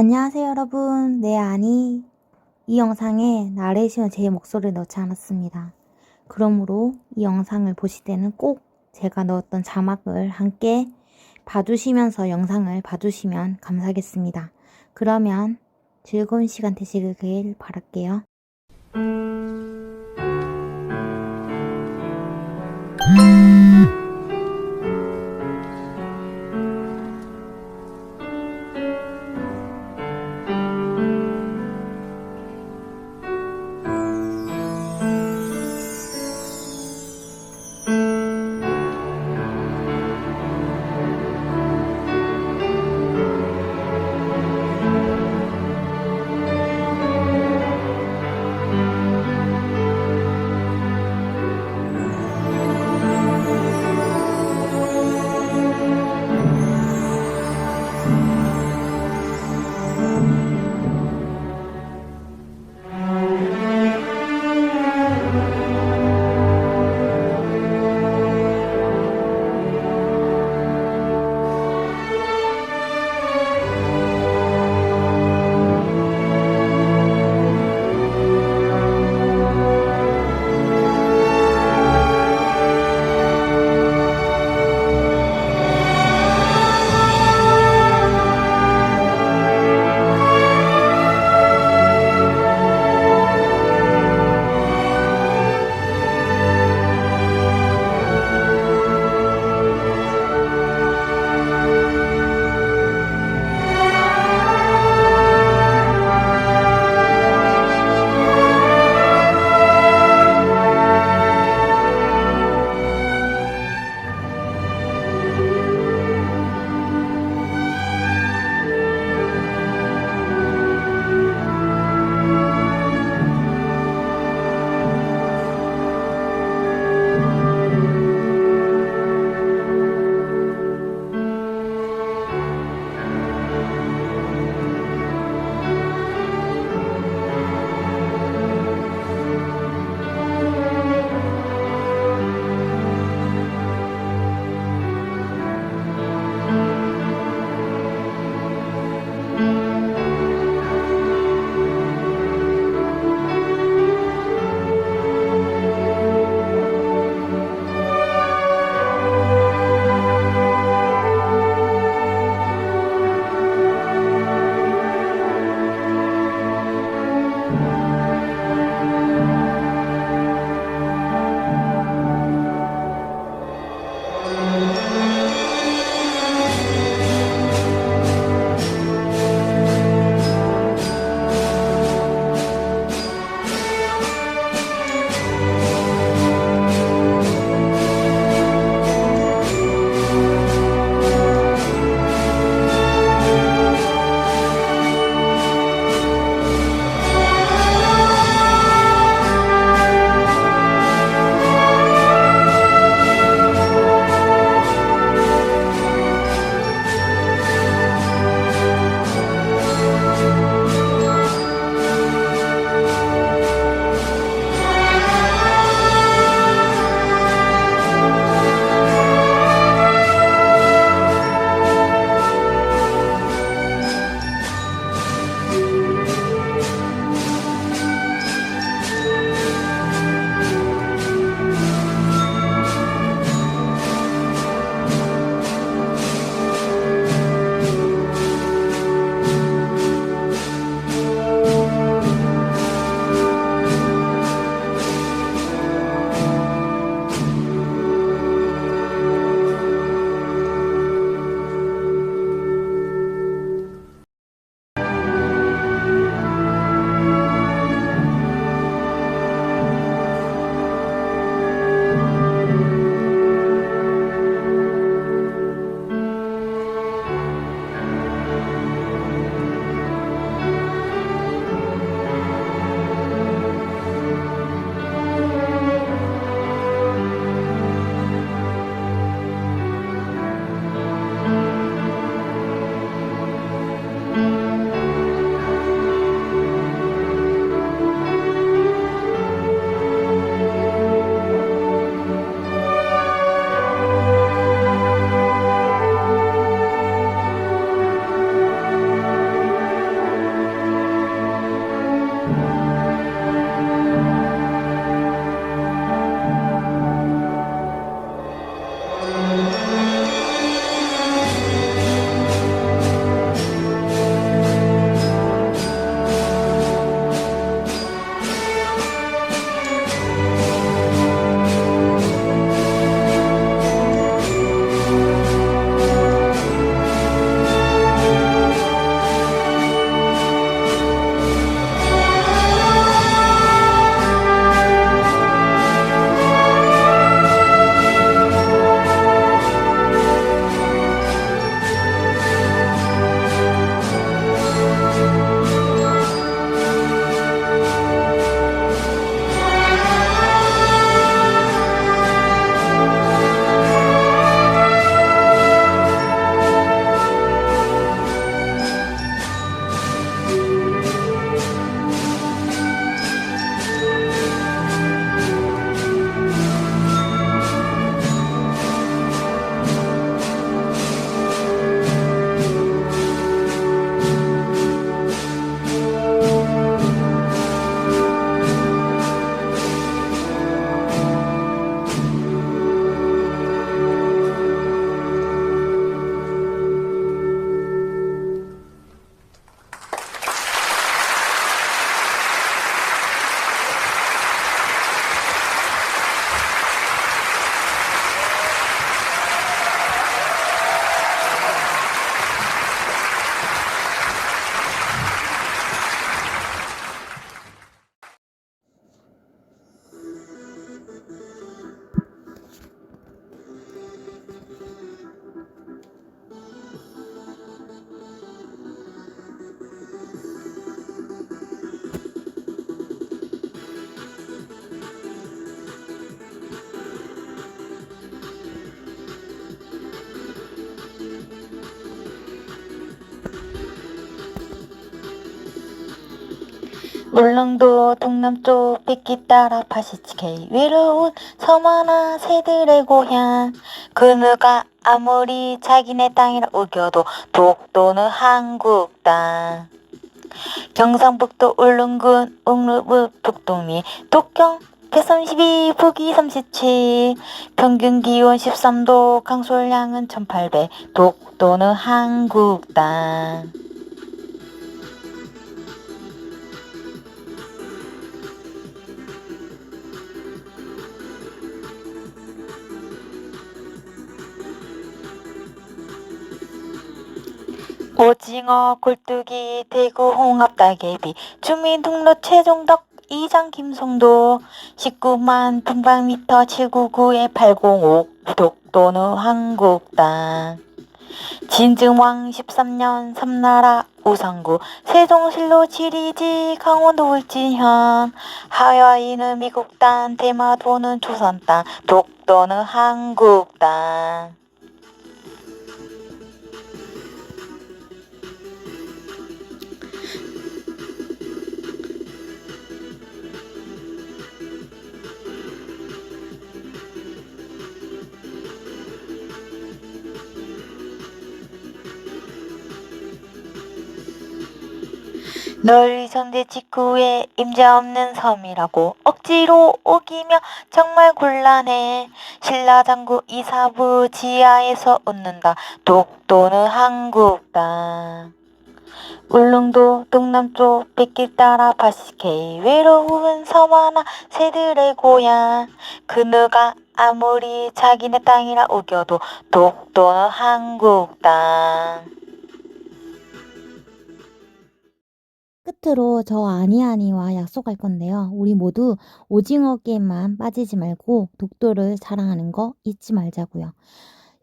안녕하세요 여러분. 내 네, 아니 이 영상에 나레이션 제 목소리를 넣지 않았습니다. 그러므로 이 영상을 보실 때는 꼭 제가 넣었던 자막을 함께 봐주시면서 영상을 봐주시면 감사하겠습니다. 그러면 즐거운 시간 되시길 바랄게요. 음. 울릉도 동남쪽 빗길 따라 파시치케 외로운 섬 하나 새들의 고향. 그 누가 아무리 자기네 땅이라 우겨도 독도는 한국 땅. 경상북도 울릉군 옥루읍 독동리 독경 132 북위 37 평균 기온 13도 강솔량은 1800 독도는 한국 땅 오징어, 굴뚝이, 대구, 홍합, 딸개비, 주민등록 최종덕, 이장 김성도, 19만 평방미터 799에 805, 독도는 한국 땅. 진증왕 13년 삼나라 우상구, 세종실로 지리지 강원도 울진현, 하와이는 미국 땅, 대마도는 조선 땅, 독도는 한국 땅. 널 선대 직후에 임자 없는 섬이라고 억지로 오기며 정말 곤란해. 신라장구 이사부 지하에서 웃는다. 독도는 한국 땅 울릉도 동남쪽 빗길 따라 파시케 외로운 섬 하나 새들의 고향. 그누가 아무리 자기네 땅이라 우겨도 독도는 한국 땅 끝으로 저 아니아니와 약속할 건데요. 우리 모두 오징어 게임만 빠지지 말고 독도를 사랑하는 거 잊지 말자고요.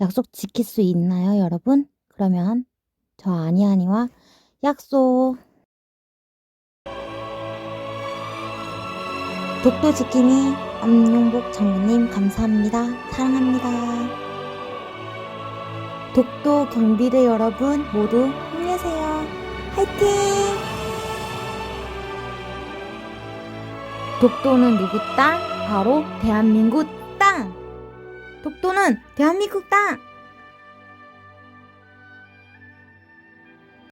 약속 지킬 수 있나요, 여러분? 그러면 저 아니아니와 약속. 독도 지킴이 암용복 장군님 감사합니다. 사랑합니다. 독도 경비대 여러분 모두 힘내세요. 화이팅! 독도는 누구 땅? 바로 대한민국 땅! 독도는 대한민국 땅!